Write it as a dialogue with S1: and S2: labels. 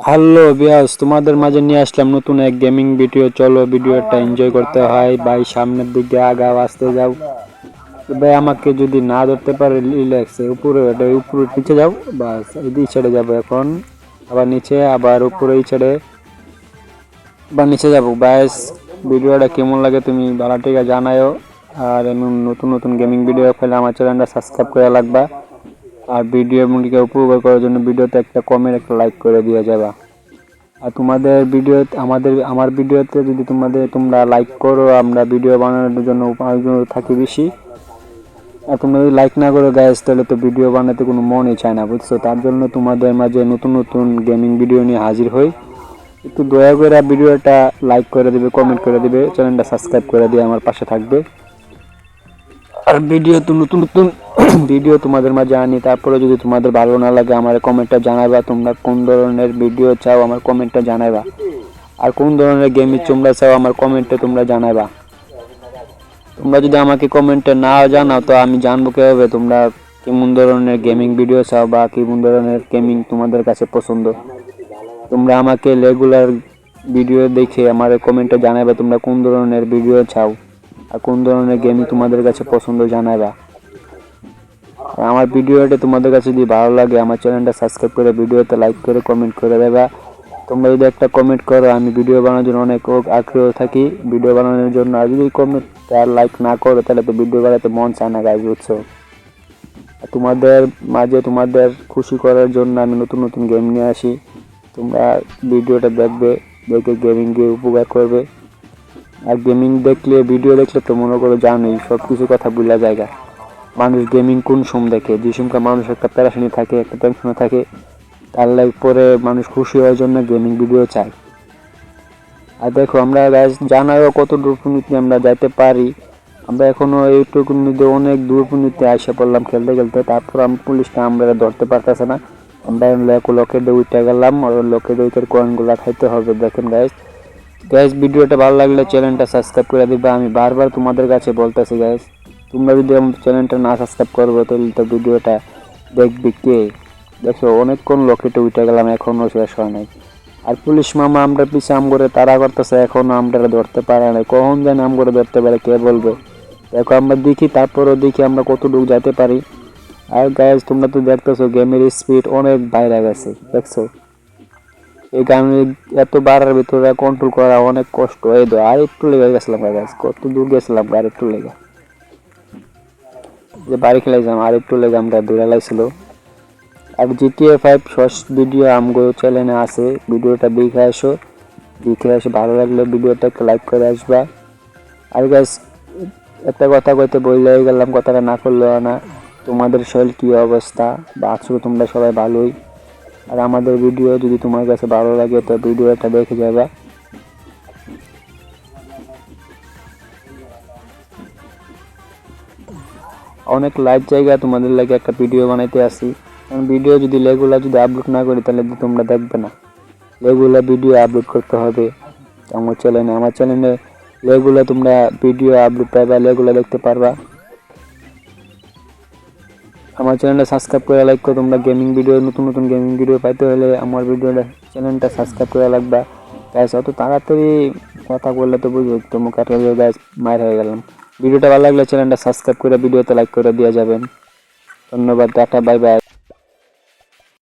S1: Hello বিয়াস তোমাদের মাঝে নিয়ে আসলাম নতুন এক গেমিং ভিডিও চলো ভিডিওটা এনজয় করতে হয়। ভাই, সামনের দিকে আগাও, আসতে যাও। ভাই, আমাকে যদি না ধরতে পারে রিল্যাক্স উপরে উপরে নিচে যাও। বাস, এই ছেড়ে যাব এখন। আবার নিচে, আবার উপরে ছেড়ে বা নিচে যাব। ব্যাস ভিডিওটা কেমন লাগে তুমি ভালো আছে জানাও আর এমন নতুন নতুন গেমিং ভিডিও পেলে আমার চ্যানেলটা সাবস্ক্রাইব করে রাখবা। আর ভিডিও মুভিকে উপভোগ করার জন্য ভিডিওতে একটা কমেন্ট একটা লাইক করে দিয়ে যাবা। আর তোমাদের ভিডিও আমাদের, আমার ভিডিওতে যদি তোমাদের, তোমরা লাইক করো, আমরা ভিডিও বানানোর জন্য থাকি বেশি। আর তোমরা যদি লাইক না করো গ্যাস তাহলে তো ভিডিও বানাতে কোনো মনই চায় না, বুঝছ? তার জন্য তোমাদের মাঝে নতুন নতুন গেমিং ভিডিও নিয়ে হাজির হই। একটু দয়া করে ভিডিওটা লাইক করে দেবে কমেন্ট করে দেবে চ্যানেলটা সাবস্ক্রাইব করে দিয়ে আমার পাশে থাকবে। আর ভিডিও তো নতুন নতুন ভিডিও তোমাদের মাঝে আনি তারপরে যদি তোমাদের ভালো না লাগে আমার কমেন্টটা জানাবা তোমরা কোন ধরনের ভিডিও চাও আমার কমেন্টটা জানাবা আর কোন ধরনের গেম তোমরা চাও আমার কমেন্টে তোমরা জানাবা তোমরা যদি আমাকে কমেন্টে না জানাও তো আমি জানব কীভাবে তোমরা কেমন ধরনের গেমিং ভিডিও চাও বা কেমন ধরনের গেমিং তোমাদের কাছে পছন্দ। তোমরা আমাকে রেগুলার ভিডিও দেখে আমার কমেন্টে জানাবে তোমরা কোন ধরনের ভিডিও চাও আর কোন ধরনের গেমিং তোমাদের কাছে পছন্দ জানাবা আমার ভিডিওটা তোমাদের কাছে যদি ভালো লাগে, আমার চ্যানেলটা সাবস্ক্রাইব করে ভিডিওতে লাইক করে কমেন্ট করে দেবা। তোমরা যদি একটা কমেন্ট করো, আমি ভিডিও বানানোর জন্য অনেক আগ্রহ থাকি। ভিডিও বানানোর জন্য আর যদি কমেন্ট আর লাইক না করো, তাহলে তো ভিডিও বানাতে মন চায় না গাইজ বুঝছ? তোমাদের মাঝে তোমাদের খুশি করার জন্য আমি নতুন নতুন গেম নিয়ে আসি। তোমরা ভিডিওটা দেখবে, দেখে গেমিংকে উপকার করবে। আর গেমিং দেখলে ভিডিও দেখলে তো মনে করো জানোই সব কিছু কথা ভুলা জায়গা মানুষ গেমিং কোন সোম দেখে? যে সময় মানুষ একটা প্যারাশানি থাকে, একটা টেনশনে থাকে, তার লাইফ পরে মানুষ খুশি হওয়ার জন্য গেমিং ভিডিও চায়। আর দেখো, আমরা জানাও কত দূর পর্যন্ত আমরা যাইতে পারি। আমরা এখনও এইটুকু মধ্যে অনেক দূর পর্যন্ত আসে পড়লাম খেলতে খেলতে, তারপর আমি পুলিশটা আমরা ধরতে পারতেছে না। আমরা লোকের উঠে গেলাম, আর লোকের উইকের কয়েনগুলো খাইতে হবে। দেখেন গাইজ গাইজ ভিডিওটা ভালো লাগলে চ্যানেলটা সাবস্ক্রাইব করে দিবে। আমি বারবার তোমাদের কাছে বলতেছি গাইজ তোমরা যদি আমার চ্যানেলটা না সাবস্ক্রাইব করব, তাহলে তো ভিডিওটা দেখবে কে? দেখো অনেকক্ষণ লকেটে উঠে গেলাম এখনও শেষ হয় নাই। আর পুলিশ মামা আমরা পিছিয়ে আম করে তারা করতেছে, এখনও আমরা ধরতে পারে না কখন জানি আম করে ধরতে পারে, কে বলবে? দেখো, আমরা দেখি, তারপরও দেখি আমরা কতটুকু যেতে পারি। আর গাইজ তোমরা তো দেখতেছো গেমের স্পিড অনেক বাইরে গেছে, দেখছ? এই গানের এত বাড়ার ভিতরে কন্ট্রোল করা অনেক কষ্ট। এই তো, আর একটু লেগে গেছিলাম গাইজ কত দূর গেছিলাম, আর একটু লেগে। যে বাড়ি যাম, আর একটু লেগে আমরা দূরে লাইছিল আর জিটিএ ফাইভ শর্টস ভিডিও আমগো চ্যানেলে আছে ভিডিওটা দেখে আসো। দেখে আসো, ভালো লাগলে ভিডিওটা একটা লাইক করে আসবা। আর গাইস একটা কথা কইতে বললে গেলাম, কথাটা না করলে না। তোমাদের শরীর কী অবস্থা? বা আছো তোমরা সবাই ভালোই। আর আমাদের ভিডিও যদি তোমার কাছে ভালো লাগে, তো ভিডিওটা দেখে যাবা। অনেক লাইভ জায়গা তোমাদের লাগে একটা ভিডিও বানাইতে আসি। কারণ ভিডিও যদি রেগুলার যদি আপলোড না করি, তাহলে তোমরা দেখবে না। রেগুলার ভিডিও আপলোড করতে হবে। আমার চ্যানেলে আমার চ্যানেলে রেগুলার তোমরা ভিডিও আপলোড পাইবা রেগুলার দেখতে পারবা। আমার চ্যানেলটা সাবস্ক্রাইব করে করো তোমরা গেমিং ভিডিও নতুন নতুন গেমিং ভিডিও পাইতে হলে আমার ভিডিওটা চ্যানেলটা সাবস্ক্রাইব করে রাখবা। গ্যাস অত তাড়াতাড়ি কথা বললে তো বুঝো তোমার কাটা গ্যাস মায়ের হয়ে গেলাম। ভিডিওটা ভালো লাগলে চ্যানেলটা সাবস্ক্রাইব করে ভিডিওতে লাইক করে দিয়ে যাবেন। ধন্যবাদ, টাটা বাই বাই